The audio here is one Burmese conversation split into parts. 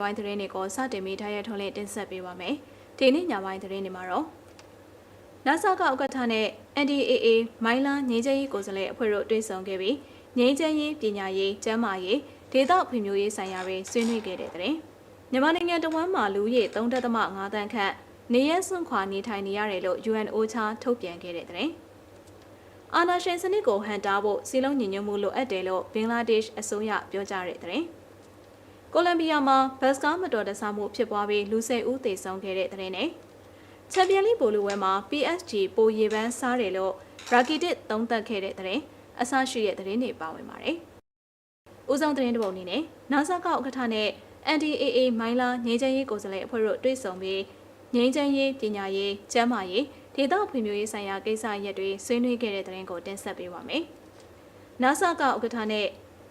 ဝိုင်းသတင်းတွေကိုစတင်ပြီးထားရထုံးလေးတင်ဆက်ပေးပါမယ်။ဒီနေ့ညပိုင်းသတင်းတွေမှာတော့ NASA ကဥက္ကဋ္ဌနဲ့ NDAA မိုင်းလာငြိမ်းချမ်းရေးကိုယ်စားလှယ်အဖွဲ့တို့တွေ့ဆုံခဲ့ပြီးငြိမ်းချမ်းရေးပညာရေးကျန်းမာရေးဒေသဖွံ့ဖြိုးရေးဆိုင်ရာတွေဆွေးနွေးခဲ့တဲ့တဲ့။မြန်မာနိုင်ငံတဝမ်းမှာလူဦးရေ3.5တန်းခန့်နေရစွန့်ခွာနေထိုင်နေရတယ်လို့ UNOCHA ထုတ်ပြန်ခဲ့တဲ့တဲ့။အာနာရှင်စနစ်ကိုဟန်တားဖို့စီလုံးညီညွတ်မှုလိုအပ်တယ်လို့ဘင်္ဂလားဒေ့ရှ်အစိုးရပြောကြားတဲ့တဲ့။ ကိုလံဘီယာမှာဘတ်စကားမတော်တဆမှုဖြစ်ပွားပြီးလူ၁၀ဦးသေဆုံးခဲ့တဲ့တဲ့နဲ့ချန်ပီယံလိပိုလူဝဲမှာ PSG ပိုရေပန်းစားတယ်လို့ရာကီတစ်သုံးသပ်ခဲ့တဲ့တဲ့အဆရှိတဲ့သတင်းတွေပါဝင်ပါတယ်။ဦးဆောင်သတင်းတစ်ပုဒ်အနေနဲ့ NASA ကဥက္ကဋ္ဌနဲ့ NDAA မိုင်းလာငြိမ်းချမ်းရေးကိုယ်စားလှယ်အဖွဲ့တို့တွေ့ဆုံပြီးငြိမ်းချမ်းရေးပညာရေးကျန်းမာရေးဒေသဖွံ့ဖြိုးရေးဆိုင်ရာကိစ္စရပ်တွေဆွေးနွေးခဲ့တဲ့သတင်းကိုတင်ဆက်ပေးပါမယ်။ NASA ကဥက္ကဋ္ဌနဲ့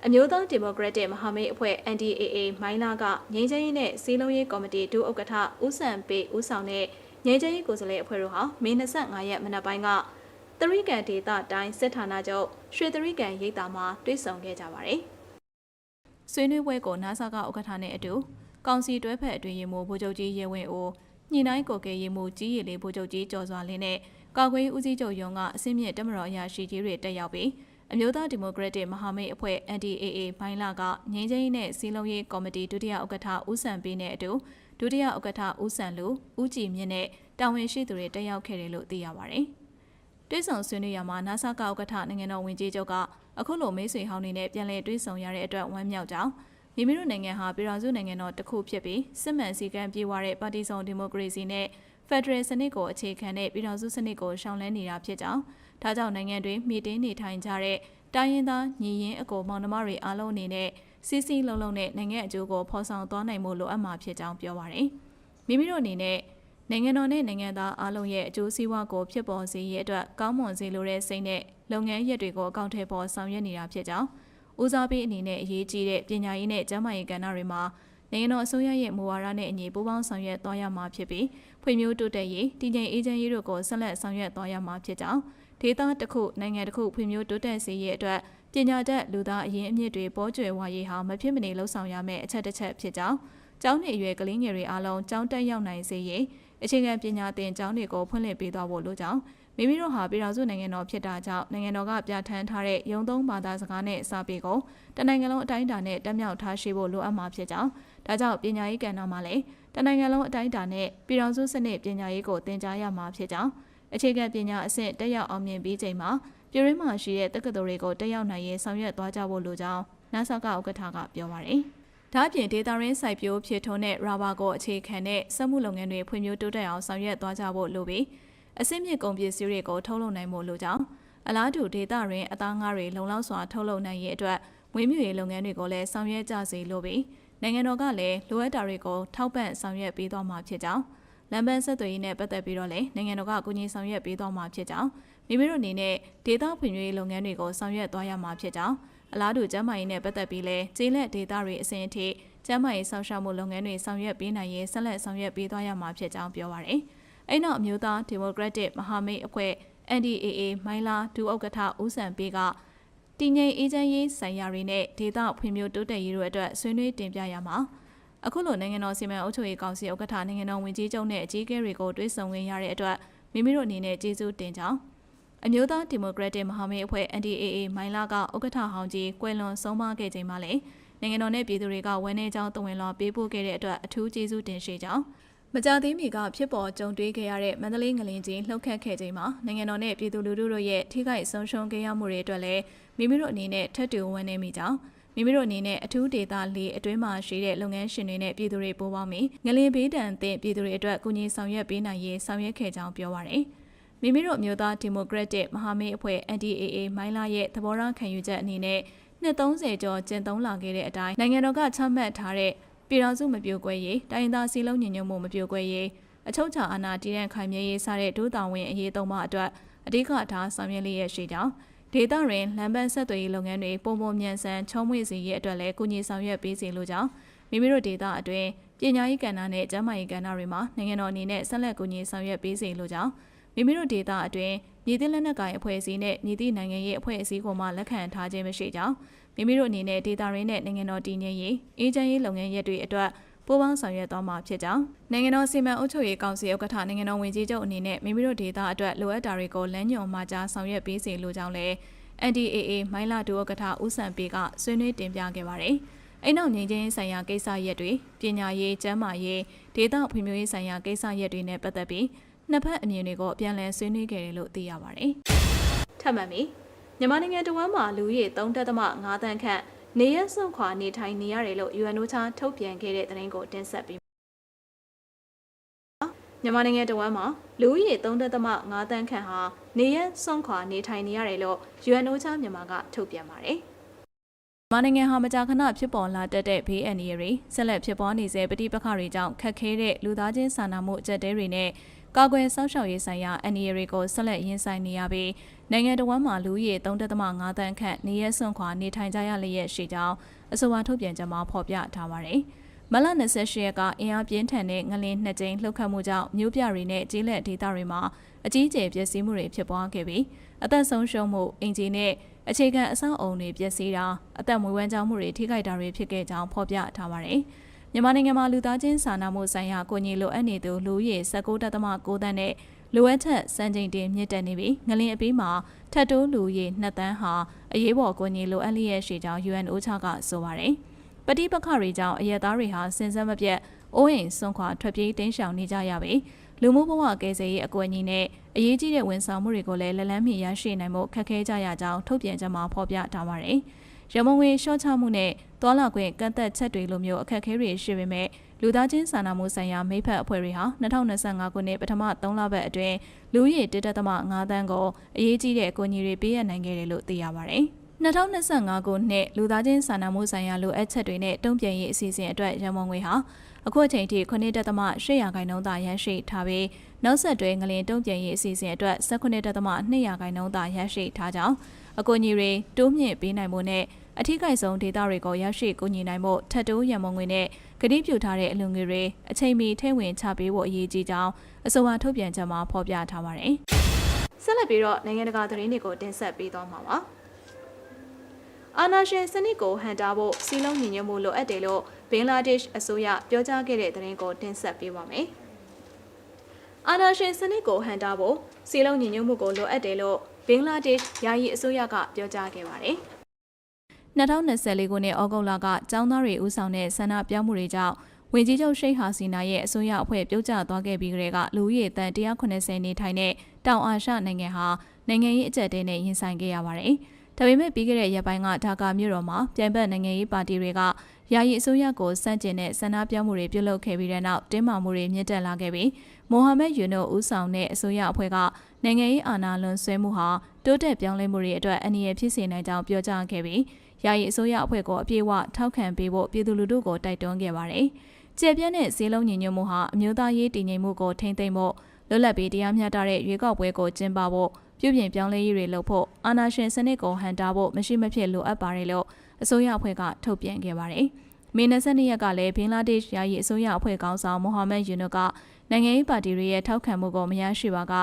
အမျိုးသားဒီမိုကရက်တစ်မဟာမိတ်အဖွဲ့ NDAA မိုင်းလာကငြိမ်းချမ်းရေးနဲ့စီးလုံးရေးကော်မတီဒုဥက္ကဋ္ဌဦးစံပေဦးဆောင်တဲ့ငြိမ်းချမ်းရေးကိုယ်စားလှယ်အဖွဲ့တို့ဟာမေ25ရက်မနက်ပိုင်းကသရိကန်ဒေသတိုင်းစစ်ဌာနချုပ်ရွှေသရိကန်ရိပ်သာမှာတွေ့ဆုံခဲ့ကြပါတယ်။ဆွေးနွေးပွဲကိုနာဆာကဥက္ကဋ္ဌနဲ့အတူကောင်စီတွဲဖက်အတွင်ရေးမှူးဗိုလ်ချုပ်ကြီးရေဝင်းဦးညှိနှိုင်းကိုကဲရေးမှူးကြီးရည်လေးဗိုလ်ချုပ်ကြီးကျော်စွာလင်းနဲ့ကာကွယ်ဦးစီးချုပ်ရုံးကအစင်းမြင့်တမတော်အရာရှိကြီးတွေတက်ရောက်ပြီး အမျိုးသားဒီမိုကရက်တစ်မဟာမိတ်အဖွဲ့ NDAA ဘိုင်းလာကငြိမ်းချမ်းရေးနဲ့စီးလုံးရေးကော်မတီဒုတိယဥက္ကဋ္ဌဦးစံပေးနဲ့အတူဒုတိယဥက္ကဋ္ဌဦးစံလူဦးကြည်မြင့်နဲ့တာဝန်ရှိသူတွေတက်ရောက်ခဲ့တယ်လို့သိရပါတယ်။တွဲဆောင်ဆွေးနွေးရမှာနာဆာကဥက္ကဋ္ဌနိုင်ငံတော်ဝင်ကြီးချုပ်ကအခုလိုမိတ်ဆွေဟောင်းတွေနဲ့ပြန်လည်တွဲဆောင်ရတဲ့အတွက်ဝမ်းမြောက်ကြောင်းမိမိတို့နိုင်ငံဟာပြည်ထောင်စုနိုင်ငံတော်တစ်ခုဖြစ်ပြီးစစ်မှန်စည်းကမ်းပြေဝတဲ့ပါတီစုံဒီမိုကရေစီနဲ့ဖက်ဒရယ်စနစ်ကိုအခြေခံတဲ့ပြည်ထောင်စုစနစ်ကိုရှောင်လန်းနေတာဖြစ်ကြောင်း ဒါကြောင့်နိုင်ငံတွင်မိတင်းနေထိုင်ကြတဲ့တိုင်းရင်းသားညီရင်းအကိုမောင်နှမတွေအားလုံးအနေနဲ့စီစီလုံးလုံးနဲ့နိုင်ငံအကျိုးကိုဖော်ဆောင်သွားနိုင်မှုလိုအပ်မှာဖြစ်ကြောင်းပြောပါရယ်မိမိတို့အနေနဲ့နိုင်ငံတော်နဲ့နိုင်ငံသားအားလုံးရဲ့အကျိုးစီးပွားကိုဖြစ်ပေါ်စေရတဲ့အတွက်ကောင်းမွန်စေလိုတဲ့စိတ်နဲ့လုပ်ငန်းရက်တွေကိုအကောင့်ထဲပေါ်ဆောင်ရွက်နေတာဖြစ်ကြောင်းဦးစားပေးအနေနဲ့အရေးကြီးတဲ့ပညာရေးနဲ့ကျန်းမာရေးကဏ္ဍတွေမှာနိုင်ငံတော်အစိုးရရဲ့မူဝါဒနဲ့အညီပူးပေါင်းဆောင်ရွက်သွားရမှာဖြစ်ပြီးဖွံ့ဖြိုးတိုးတက်ရေးတည်ငြိမ်အေးချမ်းရေးတို့ကိုဆက်လက်ဆောင်ရွက်သွားရမှာဖြစ်ကြောင်း ဒေသတစ်ခုနိုင်ငံတစ်ခုဖွံ့ဖြိုးတိုးတက်စေရေးအတွက်ပညာတတ်လူသားအရင်းအမြစ်တွေပေါ်ကျွယ်ဝါရေးဟာမဖြစ်မနေလှုံ့ဆော်ရမယ့်အချက်တစ်ချက်ဖြစ်ကြောင်းကျောင်းနေအရွယ်ကလေးငယ်တွေအားလုံးကျောင်းတက်ရောက်နိုင်စေရေးအခြေခံပညာသင်ကျောင်းတွေကိုဖွင့်လှစ်ပေးသွားဖို့လိုကြောင်းမိမိတို့ဟာပြည်ထောင်စုနိုင်ငံတော်ဖြစ်တာကြောင့်နိုင်ငံတော်ကပြဋ္ဌာန်းထားတဲ့ရုံသုံးဘာသာစကားနဲ့စာပေကိုတနိုင်ငံလုံးအတိုင်းအတာနဲ့တက်မြောက်ထားရှိဖို့လိုအပ်မှာဖြစ်ကြောင်းဒါကြောင့်ပညာရေးကဏ္ဍမှာလည်းတနိုင်ငံလုံးအတိုင်းအတာနဲ့ပြည်ထောင်စုစနစ်ပညာရေးကိုသင်ကြားရမှာဖြစ်ကြောင်း အခြေခံပညာအဆင့်တက်ရောက်အောင်မြင်ပြီးချိန်မှာပြည်ရင်းမှာရှိတဲ့တက္ကသိုလ်တွေကိုတက်ရောက်နိုင်ရေးဆောင်ရွက်သွားကြဖို့လိုကြောင်းနာဆာကဥက္ကဋ္ဌကပြောပါရယ်ဒါ့အပြင်ဒေတာရင်းစိုက်ပျိုးဖြစ်ထွန်းတဲ့ရာဘာကိုအခြေခံတဲ့စက်မှုလုပ်ငန်းတွေဖွံ့ဖြိုးတိုးတက်အောင်ဆောင်ရွက်သွားကြဖို့လိုပြီးအစစ်မြစ်ကုန်ပစ္စည်းတွေကိုထုတ်လုပ်နိုင်ဖို့လိုကြောင်းအလားတူဒေတာရင်းအသားငါးတွေလုံလောက်စွာထုတ်လုပ်နိုင်ရေးအတွက်မွေးမြူရေးလုပ်ငန်းတွေကိုလည်းဆောင်ရွက်ကြစေလိုပြီးနိုင်ငံတော်ကလည်းလိုအပ်တာတွေကိုထောက်ပံ့ဆောင်ရွက်ပေးသွားမှာဖြစ်ကြောင်း လမ်းပန်းဆက်သွယ်ရေးနဲ့ပတ်သက်ပြီးတော့လည်းနိုင်ငံတော်ကကူညီဆောင်ရွက်ပေးသွားမှာဖြစ်ကြောင်းမိမိတို့အနေနဲ့ဒေသဖွံ့ဖြိုးရေးလုပ်ငန်းတွေကိုဆောင်ရွက်သွားရမှာဖြစ်ကြောင်းအလားတူကျန်းမာရေးနဲ့ပတ်သက်ပြီးလဲကျေးလက်ဒေသတွေအစဉ်အထိကျန်းမာရေးဆောင်ရှားမှုလုပ်ငန်းတွေဆောင်ရွက်ပေးနိုင်ရေးဆက်လက်ဆောင်ရွက်ပေးသွားရမှာဖြစ်ကြောင်းပြောပါရယ်။အဲ့နောက်အမျိုးသားဒီမိုကရက်တစ်မဟာမိတ်အဖွဲ့ NDAA မိုင်းလာဒူဥက္ကဋ္ဌဦးစံပေးကတည်ငြိမ်အေးချမ်းရေးဆိုင်ရာတွေနဲ့ဒေသဖွံ့ဖြိုးတိုးတက်ရေးတို့အတွက်ဆွေးနွေးတင်ပြရမှာ အခုလိုနိုင်ငံတော်စီမံအုပ်ချုပ်ရေးကောင်စီဥက္ကဋ္ဌနိုင်ငံတော်ဝန်ကြီးချုပ်နဲ့အကြီးအကဲတွေကိုတွေ့ဆုံဝင်ရတဲ့အတွက်မိမိတို့အနေနဲ့ကျေးဇူးတင်ကြောင်းအမျိုးသားဒီမိုကရက်တစ်မဟာမိတ်အဖွဲ့ NDAA မိုင်းလာကဥက္ကဋ္ဌဟောင်းကြီးကွယ်လွန်ဆုံးမခဲ့ချိန်မှာလည်းနိုင်ငံတော်နဲ့ပြည်သူတွေကဝန်းနေကြောင်းတဝင်လောပေးပို့ခဲ့တဲ့အတွက်အထူးကျေးဇူးတင်ရှိကြောင်းမကြသေးမီကဖြစ်ပေါ်ကြုံတွေ့ခဲ့ရတဲ့မန္တလေးငလင်ကြီးလှုပ်ခတ်ခဲ့ချိန်မှာနိုင်ငံတော်နဲ့ပြည်သူလူထုတို့ရဲ့ထိခိုက်ဆုံးရှုံးခဲ့ရမှုတွေအတွက်လည်းမိမိတို့အနေနဲ့ထပ်တူဝန်းနေမိကြောင်း မိမိတို့အနေနဲ့အထူးဒေသလေးအတွင်းမှာရှိတဲ့လုပ်ငန်းရှင်တွေနဲ့ပြည်သူတွေပိုးပေါင်းပြီးငလင်ဘေးဒဏ်သင့်ပြည်သူတွေအတွက်ကူညီဆောင်ရွက်ပေးနိုင်ရေးဆောင်ရွက်ခဲ့ကြောင်းပြောပါရယ်မိမိတို့အမျိုးသားဒီမိုကရက်တစ်မဟာမိတ်အဖွဲ့ NDAA မိုင်းလာရဲ့သဘောထားခံယူချက်အနေနဲ့နှစ်30ကျော်ကျင့်သုံးလာခဲ့တဲ့အတိုင်းနိုင်ငံတော်ကချမှတ်ထားတဲ့ပြည်ထောင်စုမပြိုကွဲရေးတိုင်းသားစီလုံးညီညွတ်မှုမပြိုကွဲရေးအချုပ်ချာအာဏာတည်တဲ့ခိုင်မြဲရေးစတဲ့ဒုတောင်ဝင်အရေးသုံးပါအတွက်အဓိကထားဆောင်ရွက်လျက်ရှိကြောင်း ဒေသတွင်လမ်းပန်းဆက်သွယ်ရေးလုပ်ငန်းတွေပုံပုံမြန်ဆန်ချုံးမွေ့စေရေးအတွက်လည်းကူညီဆောင်ရွက်ပေးစေလိုကြောင်းမိမိတို့ဒေသအတွင်းပညာရေးကဏ္ဍနဲ့ကျန်းမာရေးကဏ္ဍတွေမှာနိုင်ငံတော်အနေနဲ့ဆက်လက်ကူညီဆောင်ရွက်ပေးစေလိုကြောင်းမိမိတို့ဒေသအတွင်းမြေသစ်လက်နက်ကိုင်အဖွဲ့အစည်းနဲ့မြေသည့်နိုင်ငံရေးအဖွဲ့အစည်းကိုမှလက်ခံထားခြင်းမရှိကြောင်းမိမိတို့အနေနဲ့ဒေတာရင်းနဲ့နိုင်ငံတော်တည်ငြိမ်ရေးအေဂျင့်ရေးလုပ်ငန်းရက်တွေအတွက် ပပူးပေါင်းဆောင်ရွက်သွားမှာဖြစ်ကြောင်းနိုင်ငံတော်စီမံအုပ်ချုပ်ရေးကောင်စီဥက္ကဋ္ဌနိုင်ငံတော်ဝန်ကြီးချုပ်အနေနဲ့မိမိတို့ဒေသအတွက်လိုအပ်တာတွေကိုလမ်းညွှန်မှာကြားဆောင်ရွက်ပေးစီလိုကြောင်းလည်း NDAA မိုင်းလာဒူဥက္ကဋ္ဌဦးစံပေကဆွေးနွေးတင်ပြခဲ့ပါတယ်။အိမ်နောက်ငင်းချင်းဆိုင်ရာကိစ္စရပ်တွေပညာရေးကျန်းမာရေးဒေသဖွံ့ဖြိုးရေးဆိုင်ရာကိစ္စရပ်တွေနဲ့ပတ်သက်ပြီးနှစ်ဖက်အမြင်တွေကိုအပြန်အလှန်ဆွေးနွေးခဲ့တယ်လို့သိရပါတယ်။ထပ်မံပြီးမြန်မာနိုင်ငံတဝမ်းမှာလူဦးရေ3.5တန်းခန့် နေရစွန့်ခွာနေထိုင်နေရတယ်လို့ UNO ချထုတ်ပြန်ခဲ့တဲ့သတင်းကိုတင်ဆက်ပြီးမြန်မာနိုင်ငံတဝမ်းမှာလူဦးရေ3.5တန်းခန့်ဟာနေရစွန့်ခွာနေထိုင်နေရတယ်လို့ UNO ချမြန်မာကထုတ်ပြန်ပါတယ်။ မြန်မာနိုင်ငံဟာမကြာခဏဖြစ်ပေါ်လာတတ်တဲ့ဘေးအန္တရာယ်တွေဆက်လက်ဖြစ်ပေါ်နေစေပဋိပက္ခတွေကြောင့်ခက်ခဲတဲ့လူသားချင်းစာနာမှုအကျပ်တဲတွေနဲ့ကာကွယ်စောင့်ရှောက်ရေးဆိုင်ရာအန္တရာယ်တွေကိုဆက်လက်ရင်ဆိုင်နေရပြီးနိုင်ငံတော်ဝန်မှလူဦးရေ3.5တန်းခန့်နေရစွန့်ခွာနေထိုင်ကြရလျက်ရှိကြောင်းအဆိုပါထုတ်ပြန်ချက်မှာဖော်ပြထားပါတယ်။မလ28ရက်ကအင်အားပြင်းထန်တဲ့ငလင်းနှစ်ကြိမ်လှုပ်ခတ်မှုကြောင့်မြို့ပြတွေနဲ့ကျေးလက်ဒေသတွေမှာအကြီးအကျယ်ပျက်စီးမှုတွေဖြစ်ပွားခဲ့ပြီးအသက်ဆုံးရှုံးမှုအင်ဂျင်နဲ့ အခြေခံအဆောက်အုံတွေပျက်စီးတာအသက်မွေးဝမ်းကြောင်းမှုတွေထိခိုက်တာတွေဖြစ်ခဲ့ကြောင်းဖော်ပြထားပါတယ်။မြန်မာနိုင်ငံမှာလူသားချင်းစာနာမှုဆိုင်ရာကိုညီလိုအပ်နေသူလူဦးရေ19.6တန်းနဲ့လိုအပ်ချက်စံချိန်တင်မြင့်တက်နေပြီးငလင်အပြီးမှာထပ်တိုးလူရေ2တန်းဟာအရေးပေါ်ကိုညီလိုအပ်လျက်ရှိကြောင်း UN OCHA ကဆိုပါတယ်။ပဋိပက္ခတွေကြောင့်အရက်သားတွေဟာစင်စက်မပြတ်အိုးအိမ်ဆွန့်ခွာထွက်ပြေးတင်းရှောင်နေကြရပြီးလူမှုဘဝကယ်ဆယ်ရေးအကွက်ကြီးနဲ့ အရေးကြီးတဲ့ဝန်ဆောင်မှုတွေကိုလည်းလက်လန်းမီရရှိနိုင်မှုခက်ခဲကြရကြောင်းထုတ်ပြန်ကြမှာဖော်ပြထားပါတယ်။ရမုံငွေရှော့ချမှုနဲ့သွာလာခွင့်ကန့်သက်ချက်တွေလိုမျိုးအခက်အခဲတွေရှိပေမဲ့လူသားချင်းစာနာမှုဆိုင်ရာမိဖက်အဖွဲ့တွေဟာ2025ခုနှစ်ပထမ3လပတ်အတွင်းလူဦးရေ1.5တန်းကိုအရေးကြီးတဲ့အကူအညီတွေပေးရနိုင်ခဲ့တယ်လို့သိရပါတယ်။2025ခုနှစ်လူသားချင်းစာနာမှုဆိုင်ရာလိုအပ်ချက်တွေနဲ့တုံ့ပြန်ရေးအစီအစဉ်အတွက်ရမုံငွေဟာ အခုအချိန်ထိ9.8ရာခိုင်နှုန်းသာရရှိထားပြီးနောက်ဆက်တွဲငလင်တုံ့ပြန်ရေးအစီအစဉ်အတွက်19.2ရာခိုင်နှုန်းသာရရှိထားကြောင်းအကူအညီတွေတိုးမြင့်ပေးနိုင်ဖို့နဲ့အထူးကိဆုံးဒေတာတွေကိုရရှိကူညီနိုင်ဖို့ထပ်တိုးရန်မုံငွေနဲ့ကတိပြုထားတဲ့အလူငွေတွေအချိန်မီထည့်ဝင်ချပေးဖို့အရေးကြီးကြောင်းအဆိုပါထုတ်ပြန်ချက်မှာဖော်ပြထားပါတယ်။ဆက်လက်ပြီးတော့နိုင်ငံတကာသတင်းတွေကိုတင်ဆက်ပေးသွားမှာပါ။ အာနာရှင်စနစ်ကိုဟန်တာဖို့စီလုံးညီညွတ်မှုလိုအပ်တယ်လို့ဘင်္ဂလားဒေ့ရှ်အစိုးရပြောကြားခဲ့တဲ့သတင်းကိုတင်ဆက်ပေးပါမယ်။အာနာရှင်စနစ်ကိုဟန်တာဖို့စီလုံးညီညွတ်မှုကိုလိုအပ်တယ်လို့ဘင်္ဂလားဒေ့ရှ်ယာယီအစိုးရကပြောကြားခဲ့ပါတယ်။2024ခုနှစ်ဩဂုတ်လကကျောင်းသားတွေဦးဆောင်တဲ့ဆန္ဒပြမှုတွေကြောင့်ဝင်ကြီးချုပ်ရှိတ်ဟာစီနာရဲ့အစိုးရအဖွဲ့ပြုတ်ကျသွားခဲ့ပြီးကလေးကလူဦးရေတန်190နေထိုင်တဲ့တောင်အာရှနိုင်ငံဟာနိုင်ငံရေးအကြက်တဲနဲ့ရင်ဆိုင်ခဲ့ရပါတယ်။ ဒါပေမဲ့ပြီးခဲ့တဲ့ရက်ပိုင်းကဒါကာမြို့တော်မှာပြန်ပတ်နိုင်ငံရေးပါတီတွေကယာယီအစိုးရကိုစန့်ကျင်တဲ့ဆန္ဒပြမှုတွေပြုလုပ်ခဲ့ပြီးတဲ့နောက်တင်းမာမှုတွေမြင့်တက်လာခဲ့ပြီးမိုဟာမက်ယူနိုဦးဆောင်တဲ့အစိုးရအဖွဲ့ကနိုင်ငံရေးအာဏာလွန်ဆွဲမှုဟာတိုးတက်ပြောင်းလဲမှုတွေအတွက်အန္တရာယ်ဖြစ်စေနိုင်ကြောင်းပြောကြားခဲ့ပြီးယာယီအစိုးရအဖွဲ့ကိုအပြည့်အဝထောက်ခံပေးဖို့ပြည်သူလူထုကိုတိုက်တွန်းခဲ့ပါတယ်။ကျေပြန့်တဲ့ဈေးလုံးညီညွတ်မှုဟာအမျိုးသားရေးတည်ငြိမ်မှုကိုထိန်းသိမ်းဖို့လွတ်လပ်ပြီးတရားမျှတတဲ့ရွေးကောက်ပွဲကိုကျင်းပဖို့ ပြုပြင်ပြောင်းလဲရေးတွေလုပ်ဖို့အာဏာရှင်စနစ်ကိုဟန်တာဖို့မရှိမဖြစ်လိုအပ်ပါတယ်လို့အစိုးရအဖွဲ့ကထုတ်ပြန်ခဲ့ပါတယ်။မေ22ရက်ကလည်းဘင်္ဂလားဒေ့ရှ်ယာယီအစိုးရအဖွဲ့ခေါင်းဆောင်မိုဟာမက်ယူနုကနိုင်ငံရေးပါတီတွေရဲ့ထောက်ခံမှုကိုမရရှိပါက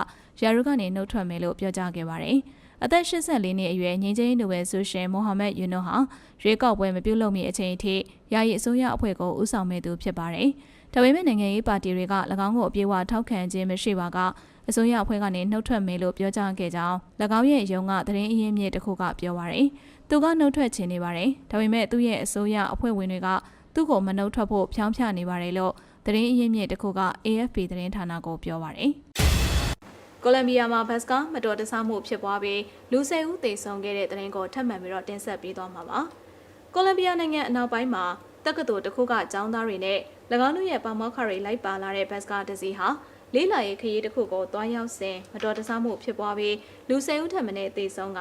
ယာရုကနေနှုတ်ထွက်မယ်လို့ပြောကြားခဲ့ပါတယ်။အသက်84နှစ်အရွယ်ငင်းချင်းနိုဘယ်ဆုရှင်မိုဟာမက်ယူနိုဟာရွေးကောက်ပွဲမပြုလုပ်မီအချိန်အထိယာယီအစိုးရအဖွဲ့ကိုဦးဆောင်မဲ့သူဖြစ်ပါတယ်။ဒါပေမဲ့နိုင်ငံရေးပါတီတွေက၎င်းကိုအပြေအဝထောက်ခံခြင်းမရှိပါက အစိုးရအဖွဲ့ကနေနှုတ်ထွက်မယ်လို့ပြောကြားခဲ့ကြောင်း၎င်းရဲ့ရုံးကသတင်းအရင်းမြစ်တစ်ခုကပြောပါရယ်။သူကနှုတ်ထွက်ခြင်းနေပါတယ်။ဒါပေမဲ့သူ့ရဲ့အစိုးရအဖွဲ့ဝင်တွေကသူ့ကိုမနှုတ်ထွက်ဖို့ဖြောင်းဖြနေပါတယ်လို့သတင်းအရင်းမြစ်တစ်ခုက AFP သတင်းဌာနကိုပြောပါရယ်။ကိုလံဘီယာမှာဘတ်စကားမတော်တဆမှုဖြစ်ပွားပြီးလူ၁၀ဦးသေဆုံးခဲ့တဲ့တဲ့ရင်ကိုထပ်မံပြီးတော့တင်ဆက်ပေးသွားမှာပါ။ကိုလံဘီယာနိုင်ငံအနောက်ပိုင်းမှာတက္ကသိုလ်တစ်ခုကကျောင်းသားတွေနဲ့၎င်းတို့ရဲ့ပါမောက္ခတွေလိုက်ပါလာတဲ့ဘတ်စကားတစ်စီးဟာ လေးလာရေးခရီးတစ်ခုကိုတွားရောက်စဉ်မတော်တဆမှုဖြစ်ပွားပြီးလူ၁၀ဦးထပ်မံသေဆုံးက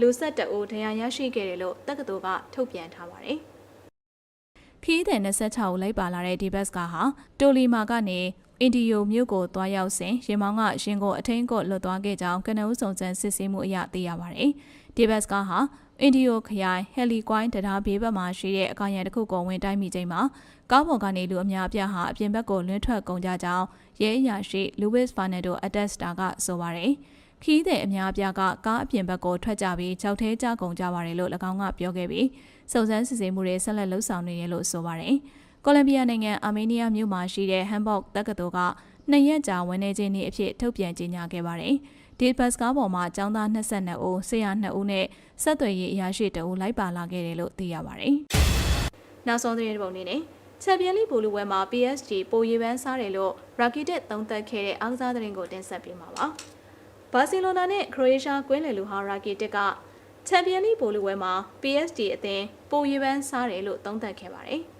လူ၁၁ဦးဒဏ်ရာရရှိခဲ့တယ်လို့တက္ကသိုလ်ကထုတ်ပြန်ထားပါတယ်။ခီးတဲ့26ဦးလိုက်ပါလာတဲ့ဒီဘတ်စကားဟာတိုလီမာကနေအင်ဒီယိုမြို့ကိုတွားရောက်စဉ်ရင်မောင်းကရင်ကိုအထင်းကိုလွတ်သွားခဲ့ကြောင်းကနဦးစုံစမ်းစစ်ဆေးမှုအရသိရပါတယ်။ဒီဘတ်ကဟာ အင်ဒီယိုခရိုင်ဟယ်လီကွိုင်းတရားဘေးဘက်မှာရှိတဲ့အကောင်ရံတစ်ခုကိုဝင်တိုက်မိချိန်မှာကားပေါ်ကနေလူအများအပြားဟာအပြင်ဘက်ကိုလွှင့်ထွက်ကုန်ကြကြောင်းရဲအရာရှိလူဝစ်ဖာနယ်ဒိုအတက်စတာကဆိုပါတယ်။ခီးတဲ့အများအပြားကကားအပြင်ဘက်ကိုထွက်ကြပြီးကြောက်သေးကြကုန်ကြပါတယ်လို့၎င်းကပြောခဲ့ပြီးစုံစမ်းစစ်ဆေးမှုတွေဆက်လက်လှုပ်ဆောင်နေတယ်လို့ဆိုပါတယ်။ကိုလံဘီယာနိုင်ငံအာမေးနီးယားမြို့မှာရှိတဲ့ဟမ်ဘော့တက္ကသိုလ်ကနှစ်ရက်ကြာဝန်내ခြင်းနေ့အဖြစ်ထုတ်ပြန်ကြေညာခဲ့ပါတယ်။ ဒီဘတ်စကားပေါ်မှာကျောင်းသား22ဦး၊ဆရာ2ဦးနဲ့ဆက်သွယ်ရေးအရာရှိ2ဦးလိုက်ပါလာခဲ့တယ်လို့သိရပါတယ်။နောက်ဆုံးသတင်းတစ်ပုဒ်အနေနဲ့ချန်ပီယံလိဘူလူဝဲမှာ PSG ပိုရီပန်းစားတယ်လို့ Rakitic သုံးသပ်ခဲ့တဲ့အားကစားသတင်းကိုတင်ဆက်ပေးမှာပါ။ဘာစီလိုနာနဲ့ခရိုအေးရှားကွင်းလယ်လူဟာ Rakitic ကချန်ပီယံလိဘူလူဝဲမှာ PSG အသင်းပိုရီပန်းစားတယ်လို့သုံးသပ်ခဲ့ပါတယ်။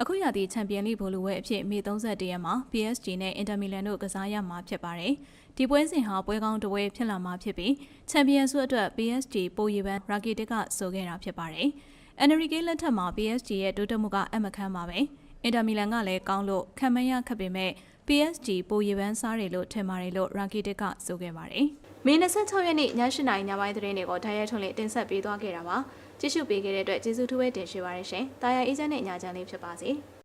အခုရသည့်ချန်ပီယံလိဘူလူဝဲအဖြစ်မေ31ရက်မှာ PSG နဲ့ Inter Milan တို့ကစားရမှာဖြစ်ပါတယ်။ ဒီပွဲစဉ်ဟာပွဲကောင်းတစ်ပွဲဖြစ်လာမှာဖြစ်ပြီးချန်ပီယံဆုအတွက် PSG ပိုရီပန်း Rakitic ကဆိုခဲ့တာဖြစ်ပါတယ်။ Enrique လက်ထက်မှာ PSG ရဲ့တိုးတက်မှုကအမခန်းပါပဲ။ Inter Milan ကလည်းကောင်းလို့ခံမရခက်ပေမဲ့ PSG ပိုရီပန်းစားတယ်လို့ထင်ပါတယ်လို့ Rakitic ကဆိုခဲ့ပါတယ်။မေ26ရက်နေ့ည8:00နာရီညပိုင်းသတင်းတွေကိုထားရထွန်းလေးတင်ဆက်ပေးသွားခဲ့တာပါ။ကြည့်ရှုပေးခဲ့တဲ့အတွက်ကျေးဇူးထူးပဲတင်ရှိပါရရှင်။တာယာအေဂျင့်နဲ့ညချမ်းလေးဖြစ်ပါစေ။